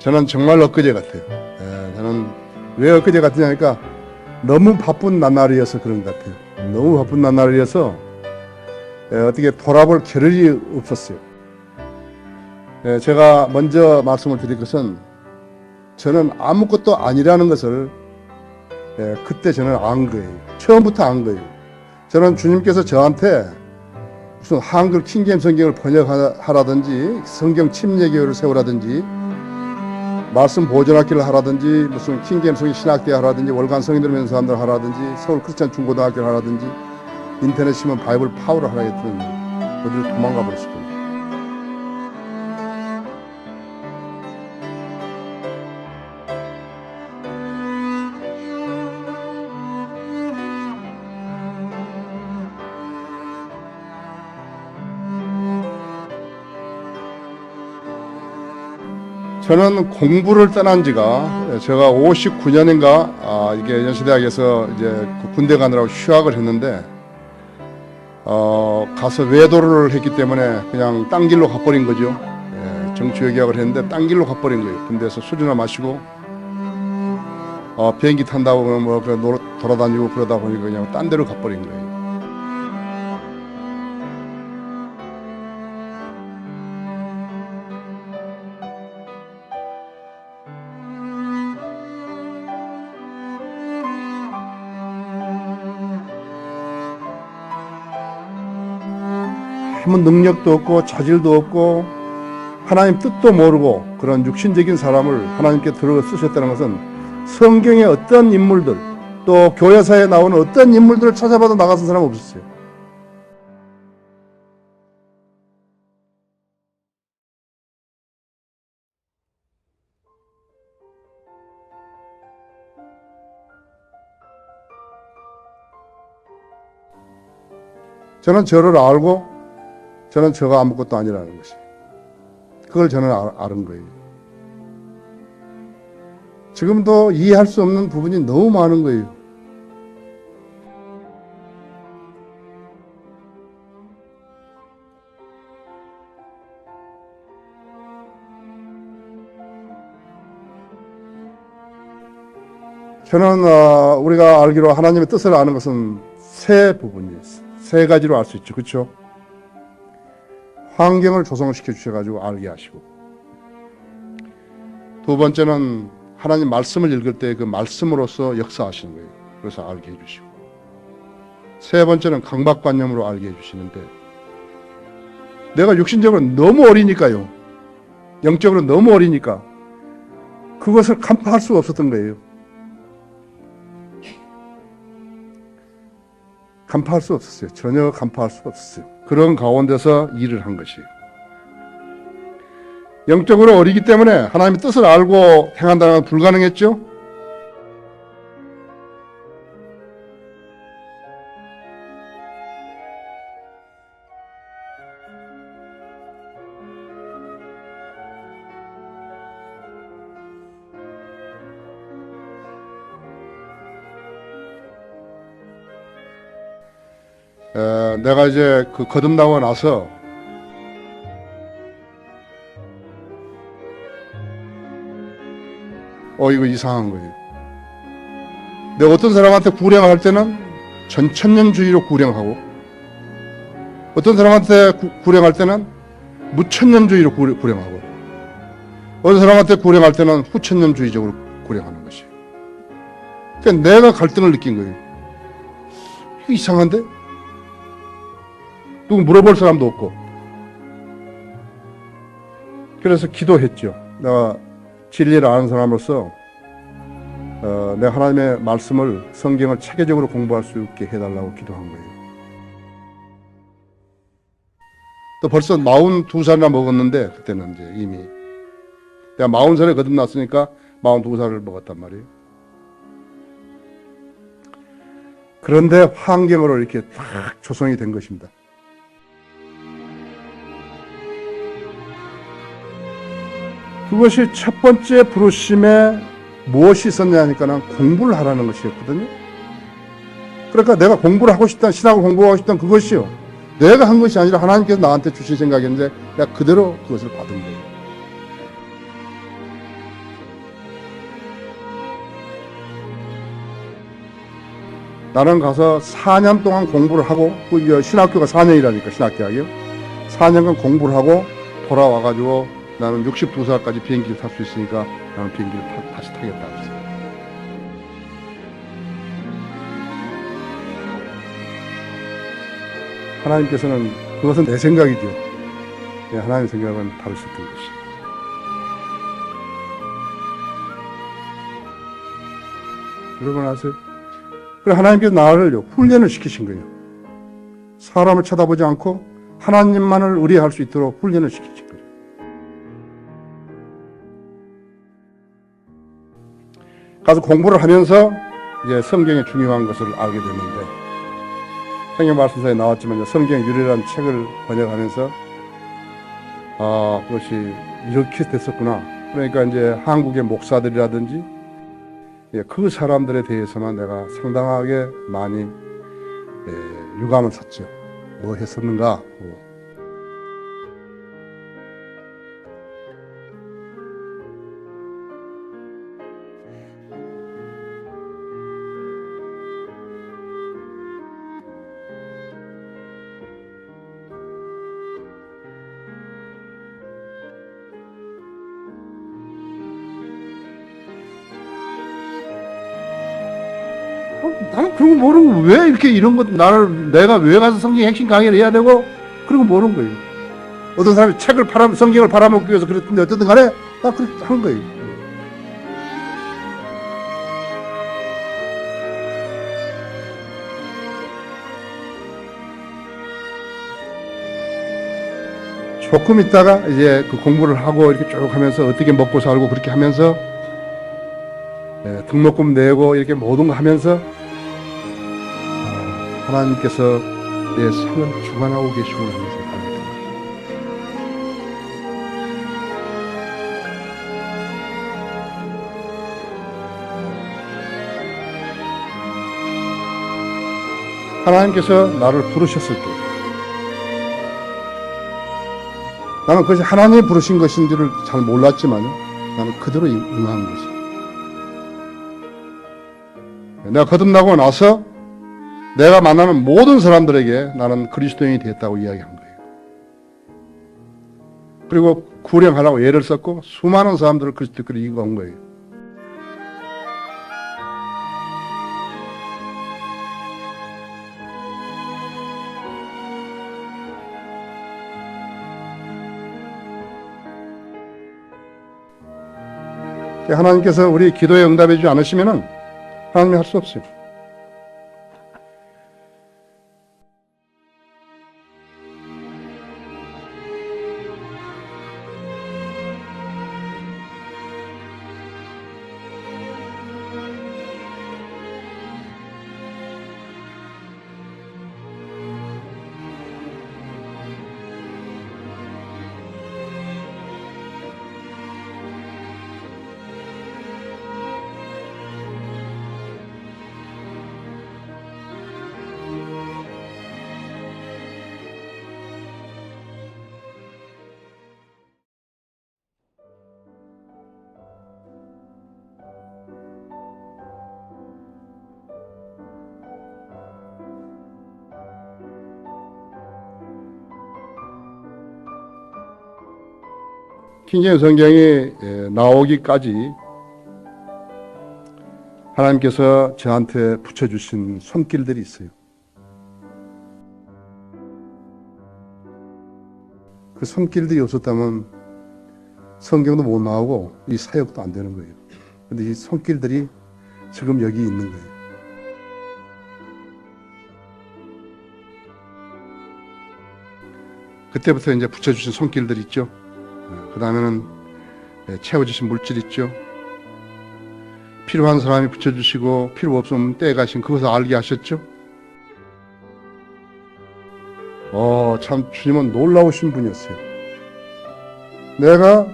저는 정말 엊그제 같아요. 예, 저는 왜 엊그제 같으냐니까 너무 바쁜 나날이어서 그런 것 같아요. 너무 바쁜 나날이어서 예, 어떻게 돌아볼 겨를이 없었어요. 예, 제가 먼저 말씀을 드릴 것은 저는 아무것도 아니라는 것을 예, 그때 저는 안 거예요. 처음부터 안 거예요. 저는 주님께서 저한테 무슨 한글 킹게임 성경을 번역하라든지 성경 침례교회를 세우라든지 말씀 보존학교를 하라든지 무슨 성경 신학대 하라든지 월간 성인들 면서 사람들 하라든지 서울 크리스찬 중고등학교를 하라든지 인터넷 신문 바이블 파워를 하라 했더니 어디로 도망가 거예 저는 공부를 떠난 지가 제가 59년인가 아, 이게 연세대학에서 이제 그 군대 가느라고 휴학을 했는데 어, 가서 외도를 했기 때문에 그냥 딴 길로 가버린 거죠. 예, 정치 외교학을 했는데 딴 길로 가버린 거예요. 군대에서 술이나 마시고 어, 비행기 탄다고 뭐 돌아다니고 그러다 보니까 그냥 딴 데로 가버린 거예요. 아무 능력도 없고 자질도 없고 하나님 뜻도 모르고 그런 육신적인 사람을 하나님께 들어 쓰셨다는 것은 성경의 어떤 인물들 또 교회사에 나오는 어떤 인물들을 찾아봐도 나가선 사람 없었어요. 저는 저를 알고 저는 저가 아무것도 아니라는 것이. 그걸 저는 아- 아는 거예요. 지금도 이해할 수 없는 부분이 너무 많은 거예요. 저는 어, 우리가 알기로 하나님의 뜻을 아는 것은 세 부분이에요. 세 가지로 알 수 있죠. 그렇죠? 환경을 조성을 시켜 주셔가지고 알게 하시고 두 번째는 하나님 말씀을 읽을 때 그 말씀으로서 역사하시는 거예요. 그래서 알게 해주시고 세 번째는 강박관념으로 알게 해주시는데 내가 육신적으로 너무 어리니까요. 영적으로 너무 어리니까 그것을 간파할 수가 없었던 거예요. 간파할 수 없었어요. 전혀 간파할 수 없었어요. 그런 가운데서 일을 한 것이에요. 영적으로 어리기 때문에 하나님의 뜻을 알고 행한다는 건 불가능했죠. 내가 이제 그 거듭나고 나서 어 이거 이상한 거예요. 내가 어떤 사람한테 구령할 때는 전천년주의로 구령하고 어떤 사람한테 구, 구령할 때는 무천년주의로 구, 구령하고 어떤 사람한테 구령할 때는 후천년주의적으로 구령하는 것이에요. 그러니까 내가 갈등을 느낀 거예요. 이상한데? 누구 물어볼 사람도 없고. 그래서 기도했죠. 내가 진리를 아는 사람으로서 어, 내 하나님의 말씀을 성경을 체계적으로 공부할 수 있게 해달라고 기도한 거예요. 또 벌써 42살이나 먹었는데 그때는 이제 이미 내가 40살에 거듭났으니까 42살을 먹었단 말이에요. 그런데 환경으로 이렇게 딱 조성이 된 것입니다. 그것이 첫 번째 부르심에 무엇이 있었냐 하니까는 공부를 하라는 것이었거든요. 그러니까 내가 공부를 하고 싶다, 신학을 공부하고 싶다 그것이요. 내가 한 것이 아니라 하나님께서 나한테 주신 생각인데 내가 그대로 그것을 받은 거예요. 나는 가서 4년 동안 공부를 하고 그 신학교가 4년이라니까 신학교학이요. 4년간 공부를 하고 돌아와가지고 나는 62살까지 비행기를 탈 수 있으니까 나는 비행기를 타- 다시 타겠다. 하나님께서는 그것은 내 생각이죠. 예, 하나님의 생각은 다를 수 있던 것이. 그러고 나서 그래 하나님께서 나를 훈련을 시키신 거예요. 사람을 쳐다보지 않고 하나님만을 의뢰할 수 있도록 훈련을 시키신 가서 공부를 하면서 이제 성경의 중요한 것을 알게 됐는데 성경 말씀사에 나왔지만 성경 유래라는 책을 번역하면서 아 그것이 이렇게 됐었구나. 그러니까 이제 한국의 목사들이라든지 예, 그 사람들에 대해서만 내가 상당하게 많이 예, 유감을 샀죠. 뭐 했었는가? 모르는 거왜 이렇게 이런 것 나를 내가 왜 가서 성경 핵심 강의를 해야 되고 그런 거 모르는 거예요. 어떤 사람이 책을 팔아 성경을 팔아먹기 위해서 그랬는데 어쨌든 간에 나 그렇게 한 거예요. 조금 있다가 이제 그 공부를 하고 이렇게 쭉 하면서 어떻게 먹고 살고 그렇게 하면서 예, 등록금 내고 이렇게 모든 거 하면서 아, 하나님께서 내 삶을 주관하고 계시구나 된 거예요. 하나님께서 나를 부르셨을 때 나는 그것이 하나님이 부르신 것인지를 잘 몰랐지만 나는 그대로 응한 것이 내가 거듭나고 나서 내가 만나는 모든 사람들에게 나는 그리스도인이 됐다고 이야기한 거예요. 그리고 구령하라고 예를 썼고 수많은 사람들을 그리스도께로 이끌어온 거예요. 하나님께서 우리 기도에 응답해 주지 않으시면은 하나님이 할 수 없어요. 킹제임 성경이 에, 나오기까지 하나님께서 저한테 붙여주신 손길들이 있어요. 그 손길들이 없었다면 성경도 못 나오고 이 사역도 안 되는 거예요. 근데 이 손길들이 지금 여기 있는 거예요. 그때부터 이제 붙여주신 손길들 있죠. 그 다음에는 채워주신 물질 있죠. 필요한 사람이 붙여주시고 필요 없으면 떼가신 그것을 알게 하셨죠. 어, 참 주님은 놀라우신 분이었어요. 내가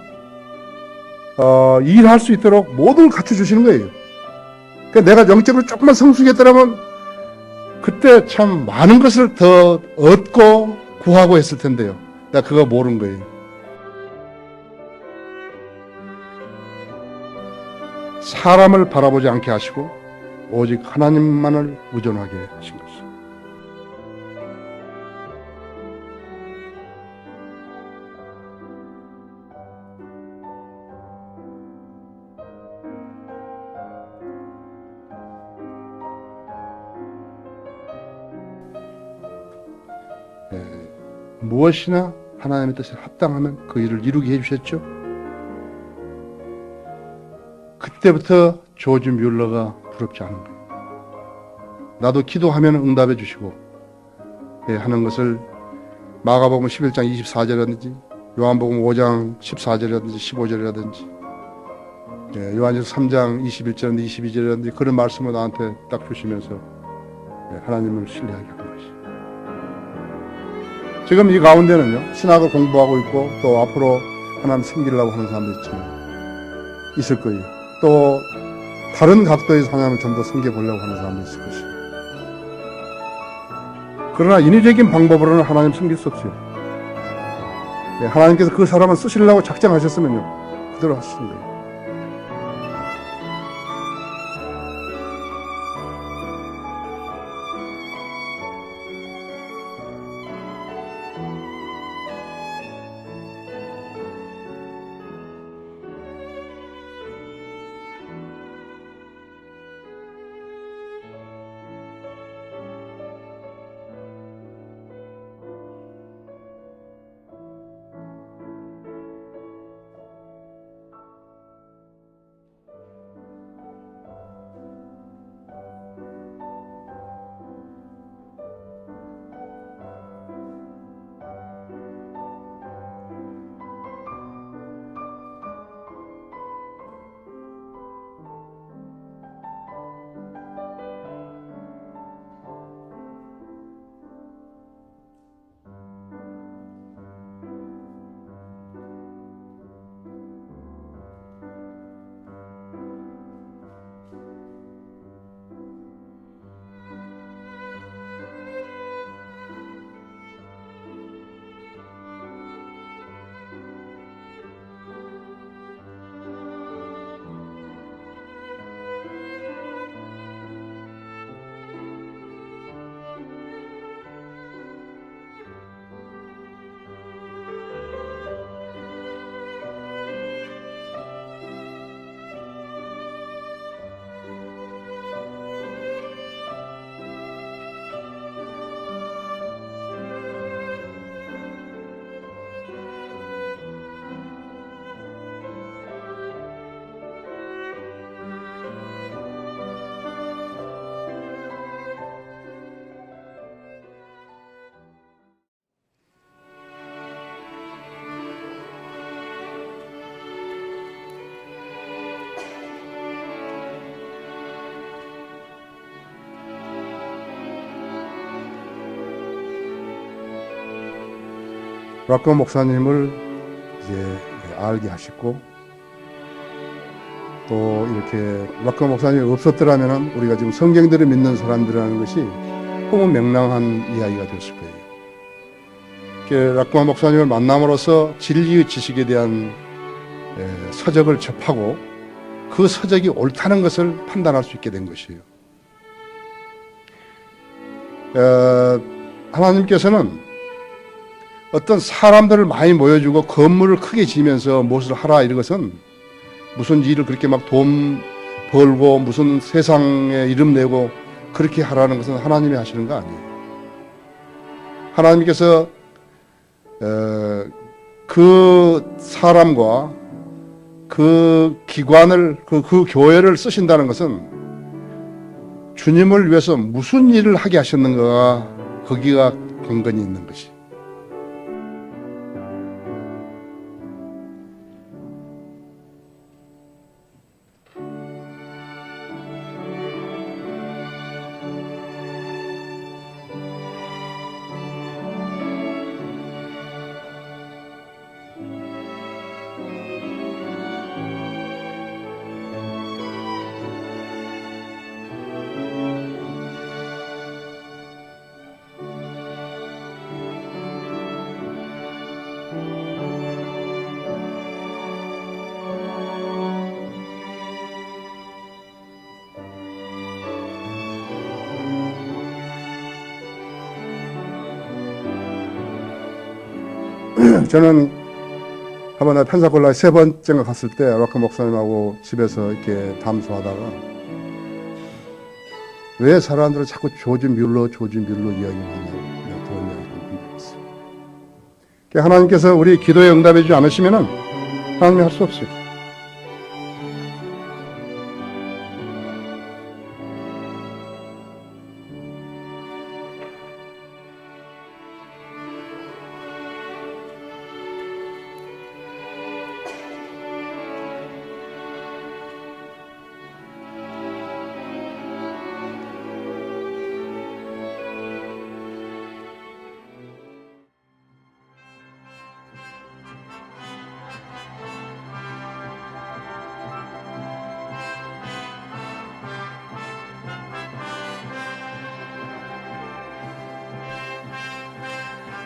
어, 일할 수 있도록 모든 걸 갖춰 주시는 거예요. 그러니까 내가 영적으로 조금만 성숙했더라면 그때 참 많은 것을 더 얻고 구하고 했을 텐데요. 내가 그거 모르는 거예요. 사람을 바라보지 않게 하시고 오직 하나님만을 의존하게 하신 것입니다. 예, 무엇이나 하나님의 뜻에 합당하면 그 일을 이루게 해주셨죠. 그때부터 조지 뮬러가 부럽지 않은 거예요. 나도 기도하면 응답해 주시고 예, 하는 것을 마가복음 11장 24절이라든지 요한복음 5장 14절이라든지 15절이라든지 예, 요한일서 3장 21절이라든지 22절이라든지 그런 말씀을 나한테 딱 주시면서 예, 하나님을 신뢰하게 한 것이. 지금 이 가운데는요 신학을 공부하고 있고 또 앞으로 하나님 섬기려고 하는 사람도 있지만 있을 거예요. 또 다른 각도에서 하나님을 좀 더 섬겨보려고 하는 사람도 있을 것이고 그러나 인위적인 방법으로는 하나님 섬길 수 없어요. 네, 하나님께서 그 사람을 쓰시려고 작정하셨으면요 그대로 하시는 거예요. 락커 목사님을 이제 알게 하셨고 또 이렇게 락커 목사님이 없었더라면 우리가 지금 성경들을 믿는 사람들이라는 것이 호문명랑한 이야기가 되었을 거예요. 락커 목사님을 만남으로써 진리의 지식에 대한 에, 서적을 접하고 그 서적이 옳다는 것을 판단할 수 있게 된 것이에요. 어, 하나님께서는 어떤 사람들을 많이 모여주고 건물을 크게 지면서 무엇을 하라 이런 것은 무슨 일을 그렇게 막 돈 벌고 무슨 세상에 이름 내고 그렇게 하라는 것은 하나님이 하시는 거 아니에요. 하나님께서 어, 그 사람과 그 기관을 그, 그 교회를 쓰신다는 것은 주님을 위해서 무슨 일을 하게 하셨는가 거기가 근거이 있는 것이. 저는 한번 펜사콜라에 세 번째가 갔을 때 로크 목사님하고 집에서 이렇게 담소하다가 왜 사람들은 자꾸 조지 뮬러, 조지 뮬러 이야기를 하냐고 그런 이야기를 있어요. 그러니까 하나님께서 우리 기도에 응답해 주지 않으시면은 하나님이 할 수 없어요.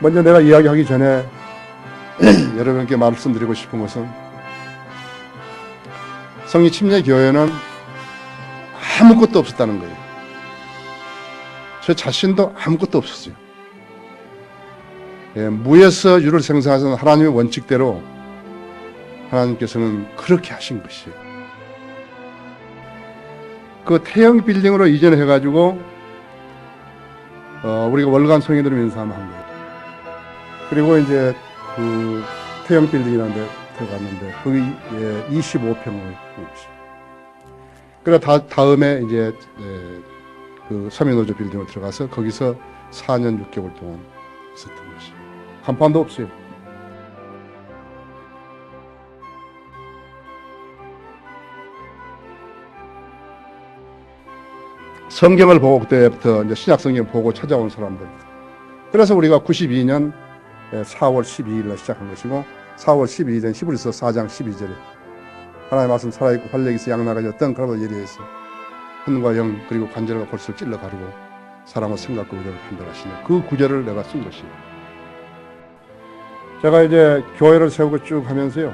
먼저 내가 이야기하기 전에 여러분께 말씀드리고 싶은 것은 성리 침례 교회는 아무것도 없었다는 거예요. 저 자신도 아무것도 없었어요. 예, 무에서 유를 생성하시는 하나님의 원칙대로 하나님께서는 그렇게 하신 것이에요. 그 태형 빌딩으로 이전해가지고 어, 우리가 월간 성인들을 인사하면 한 거예요. 그리고 이제 그 태형 빌딩이라는 데 들어갔는데 거기 예, 25평을 그래 다 다음에 이제 예, 그 서민노조 빌딩으로 들어가서 거기서 4년 6개월 동안 있었던 것이 간판도 없어요. 성경을 보고 그때부터 이제 신약 성경 보고 찾아온 사람들. 그래서 우리가 92년 4월 12일 날 시작한 것이고 4월 12일은 히브리서 4장 12절에 하나님의 말씀 살아있고 활력이 있어 양나가졌던 그러고 예리해서 혼과 영 그리고 관절과 골수를 찔러 가르고 사람의 생각과 의도를 판단하시는 그 구절을 내가 쓴 것이에요. 제가 이제 교회를 세우고 쭉 하면서요.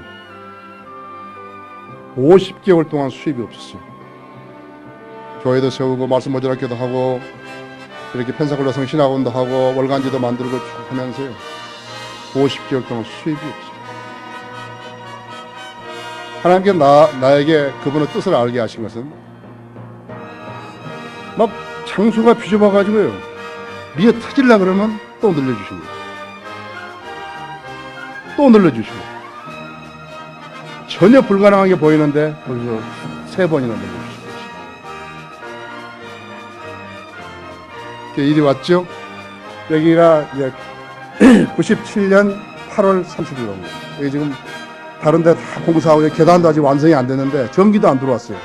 50개월 동안 수입이 없었어요. 교회도 세우고 말씀 모자라기도 하고 이렇게 펜사콜라 성신학원도 하고 월간지도 만들고 쭉 하면서요. 50개월 동안 수입이 없어요. 하나님께 나, 나에게 그분의 뜻을 알게 하신 것은 막 장수가 비좁아가지고요. 미어 터질라 그러면 또 거예요. 또 늘려주시고 전혀 불가능한 게 보이는데 거기서 세 번이나 늘려주신 거죠. 일이 왔죠. 여기가 이제 97년 8월 30일 옵니다. 여기 지금 다른 데 다 공사하고 계단도 아직 완성이 안 됐는데 전기도 안 들어왔어요.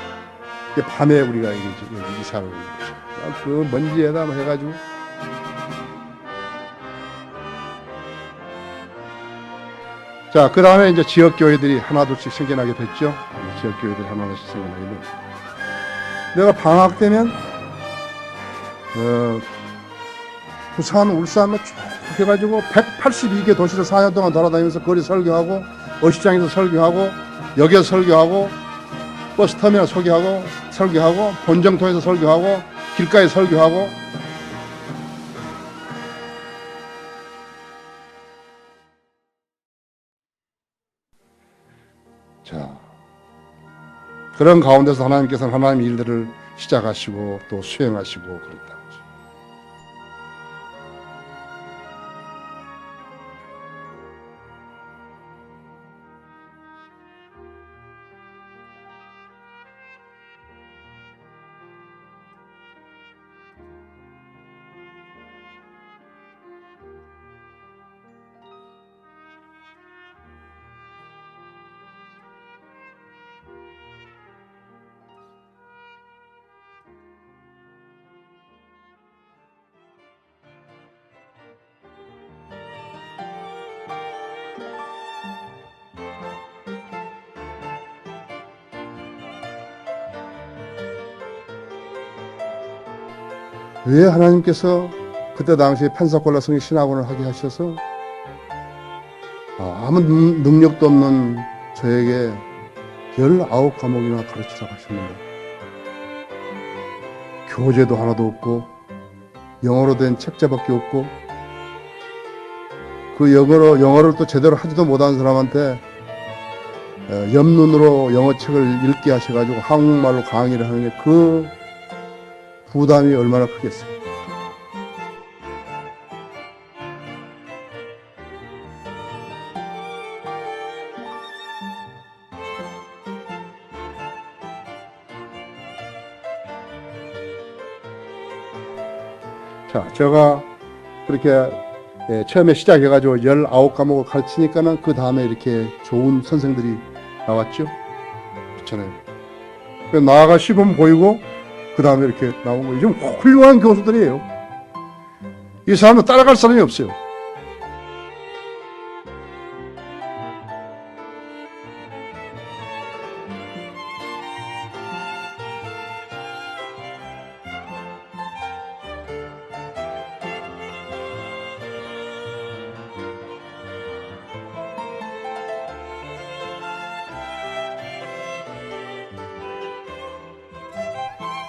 밤에 우리가 여기, 이사를 온 거죠. 그 먼지에다 뭐 해가지고 자, 그 다음에 이제 지역교회들이 하나둘씩 생겨나게 됐죠. 지역교회들이 하나둘씩 생겨나게 됐죠. 내가 방학 되면, 어, 부산, 울산, 뭐쭉 해가지고 182개 도시를 4년 동안 돌아다니면서 거리 설교하고, 어시장에서 설교하고, 역에서 설교하고, 버스 터미널 소개하고, 설교하고, 본정통에서 설교하고, 길가에 설교하고, 자, 그런 가운데서 하나님께서는 하나님의 일들을 시작하시고 또 수행하시고 그랬다. 왜 하나님께서 그때 당시에 펜사콜라 성의 신학원을 하게 하셔서 아, 아무 능- 능력도 없는 저에게 19 과목이나 가르치라고 하셨는데 교재도 하나도 없고 영어로 된 책자밖에 없고 그 영어로 영어를 또 제대로 하지도 못하는 사람한테 어, 옆눈으로 영어 책을 읽게 하셔가지고 한국말로 강의를 하는 게그 부담이 얼마나 크겠어요. 자, 제가 그렇게 예, 처음에 시작해가지고 19과목을 가르치니까는 그 다음에 이렇게 좋은 선생들이 나왔죠. 그렇잖아요. 그 나아가 시범 보이고 그 다음에 이렇게 나온 거예요. 좀 훌륭한 교수들이에요. 이 사람은 따라갈 사람이 없어요.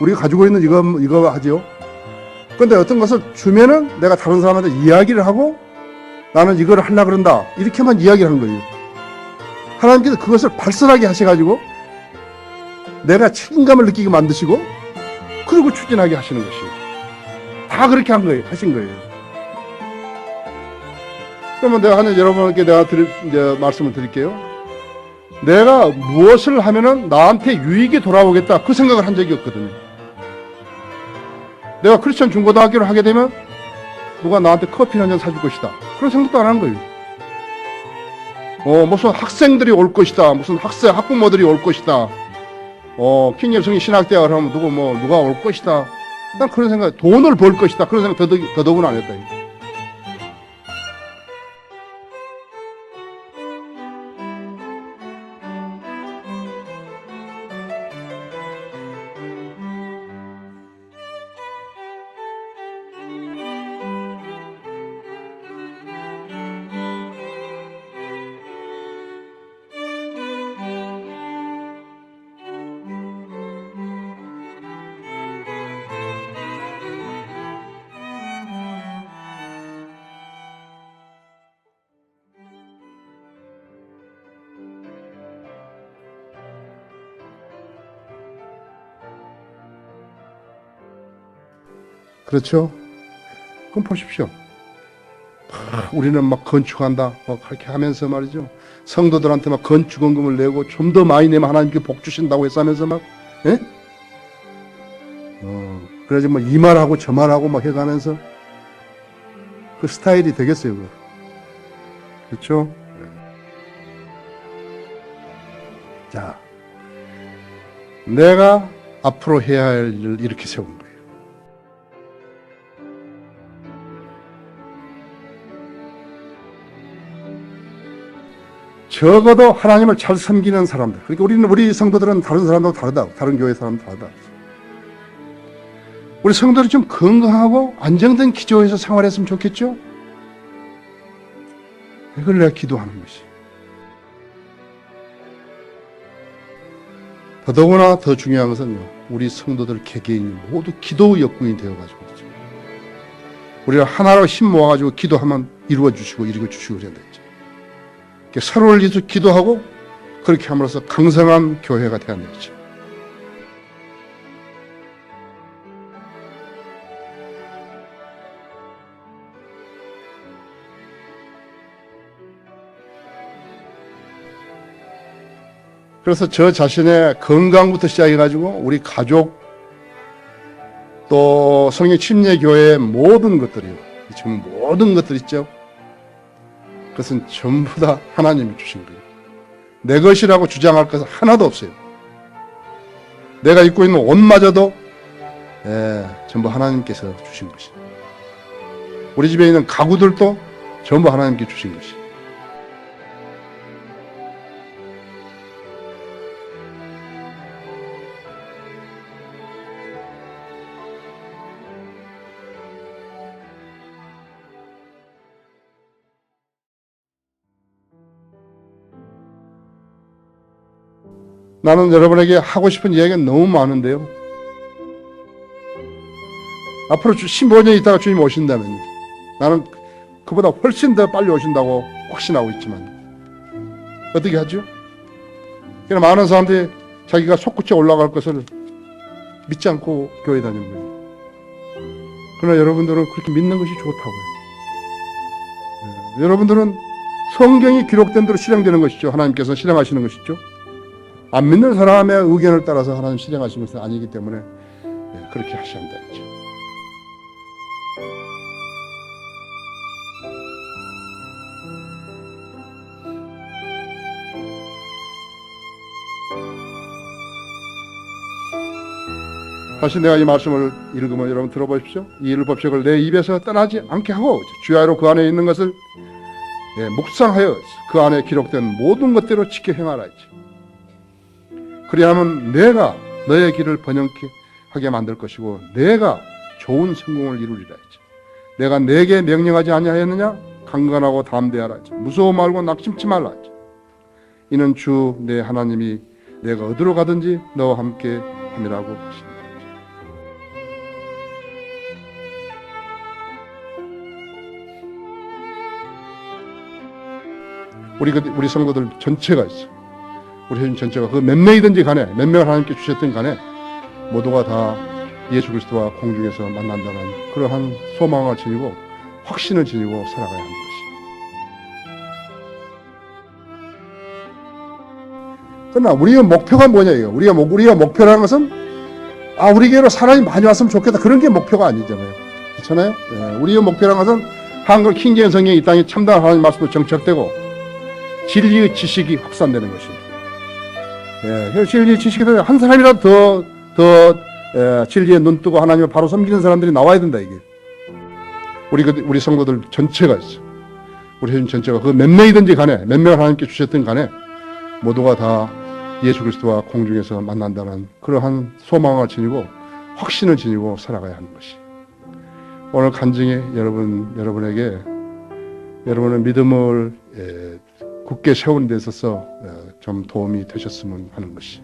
우리가 가지고 있는 이거, 이거 하죠. 근데 어떤 것을 주면은 내가 다른 사람한테 이야기를 하고 나는 이걸 하려 그런다. 이렇게만 이야기를 하는 거예요. 하나님께서 그것을 발설하게 하셔가지고 내가 책임감을 느끼게 만드시고 그리고 추진하게 하시는 것이에요. 다 그렇게 한 거예요. 하신 거예요. 그러면 내가 하는 여러분께 내가 드릴, 이제 말씀을 드릴게요. 내가 무엇을 하면은 나한테 유익이 돌아오겠다. 그 생각을 한 적이 없거든요. 내가 크리스천 중고등학교를 하게 되면 누가 나한테 커피 한 잔 사줄 것이다. 그런 생각도 안 하는 거예요. 어, 무슨 학생들이 올 것이다. 무슨 학생, 학부모들이 올 것이다. 어, 킹엽성이 신학대학을 하면 누구 뭐, 누가 올 것이다. 난 그런 생각, 돈을 벌 것이다. 그런 생각 더더욱, 더더욱은 안 했다. 그렇죠? 그럼 보십시오. 아, 우리는 막 건축한다. 뭐 그렇게 하면서 말이죠. 성도들한테 막 건축원금을 내고 좀 더 많이 내면 하나님께 복 주신다고 해서 하면서 막, 예? 어, 그래야지 뭐이 말하고 저 말하고 막 해가면서 그 스타일이 되겠어요. 그거. 그렇죠? 자, 내가 앞으로 해야 할 일을 이렇게 세운 거 적어도 하나님을 잘 섬기는 사람들. 그러니까 우리는 우리 성도들은 다른 사람하고 다르다. 다른 교회 사람도 다르다. 우리 성도들이 좀 건강하고 안정된 기조에서 생활했으면 좋겠죠? 이걸 내가 기도하는 것이. 더더구나 더 중요한 것은요. 우리 성도들 개개인이 모두 기도 역군이 되어가지고 그러죠. 우리가 하나로 힘 모아가지고 기도하면 이루어 주시고 이루어 주시고 그래야 되죠. 서로를 위해서 기도하고 그렇게 함으로써 강성한 교회가 되어야 되죠. 그래서 저 자신의 건강부터 시작해가지고 우리 가족 또 성령 침례교회의 모든 것들이요. 지금 모든 것들 있죠. 그것은 전부 다 하나님이 주신 거예요. 내 것이라고 주장할 것은 하나도 없어요. 내가 입고 있는 옷마저도 예, 전부 하나님께서 주신 것이에요. 우리 집에 있는 가구들도 전부 하나님께 주신 것이에요. 나는 여러분에게 하고 싶은 이야기가 너무 많은데요. 앞으로 15년 있다가 주님 오신다면 나는 그보다 훨씬 더 빨리 오신다고 확신하고 있지만 어떻게 하죠? 그냥 많은 사람들이 자기가 솟구쳐 올라갈 것을 믿지 않고 교회 다니는 거예요. 그러나 여러분들은 그렇게 믿는 것이 좋다고요. 예, 여러분들은 성경이 기록된 대로 실행되는 것이죠. 하나님께서 실행하시는 것이죠. 안 믿는 사람의 의견을 따라서 하나님 실행하시는 것은 아니기 때문에 예, 그렇게 하셔야 한다 했죠. 다시 내가 이 말씀을 읽으면 여러분 들어보십시오. 이 율법책을 내 입에서 떠나지 않게 하고 주야로 그 안에 있는 것을 예, 묵상하여 그 안에 기록된 모든 것대로 지켜 행하라 했죠. 그리하면 내가 너의 길을 번영케 하게 만들 것이고 내가 좋은 성공을 이루리라 했죠. 내가 내게 명령하지 아니하였느냐? 강건하고 담대하라 했죠. 무서워 말고 낙심치 말라 했죠. 이는 주 내 하나님이 내가 어디로 가든지 너와 함께 함이라고 하신다. 우리 그- 우리 성도들 전체가 있어. 우리 회원 전체가 그 몇 명이든지 간에 몇 명을 하나님께 주셨든 간에 모두가 다 예수 그리스도와 공중에서 만난다는 그러한 소망을 지니고 확신을 지니고 살아가야 하는 것이. 그러나 우리의 목표가 뭐냐 이거. 우리가 목 우리가 목표라는 것은 아 우리 교회로 사람이 많이 왔으면 좋겠다 그런 게 목표가 아니잖아요. 그렇잖아요. 예, 우리의 목표라는 것은 한글 킹제인 성경이 이 땅에 참다한 하나님 말씀으로 정착되고 진리의 지식이 확산되는 것입니다. 예, 지식이 되면 한 사람이라도 더, 더, 예, 진리에 눈 뜨고 하나님을 바로 섬기는 사람들이 나와야 된다, 이게. 우리, 그- 우리 성도들 전체가 있어. 우리 회원 전체가 그 몇 명이든지 간에, 몇 명을 하나님께 주셨든 간에, 모두가 다 예수 그리스도와 공중에서 만난다는 그러한 소망을 지니고, 확신을 지니고 살아가야 하는 것이. 오늘 간증에 여러분, 여러분에게, 여러분의 믿음을, 예, 굳게 세우는 데 있어서 어, 좀 도움이 되셨으면 하는 것이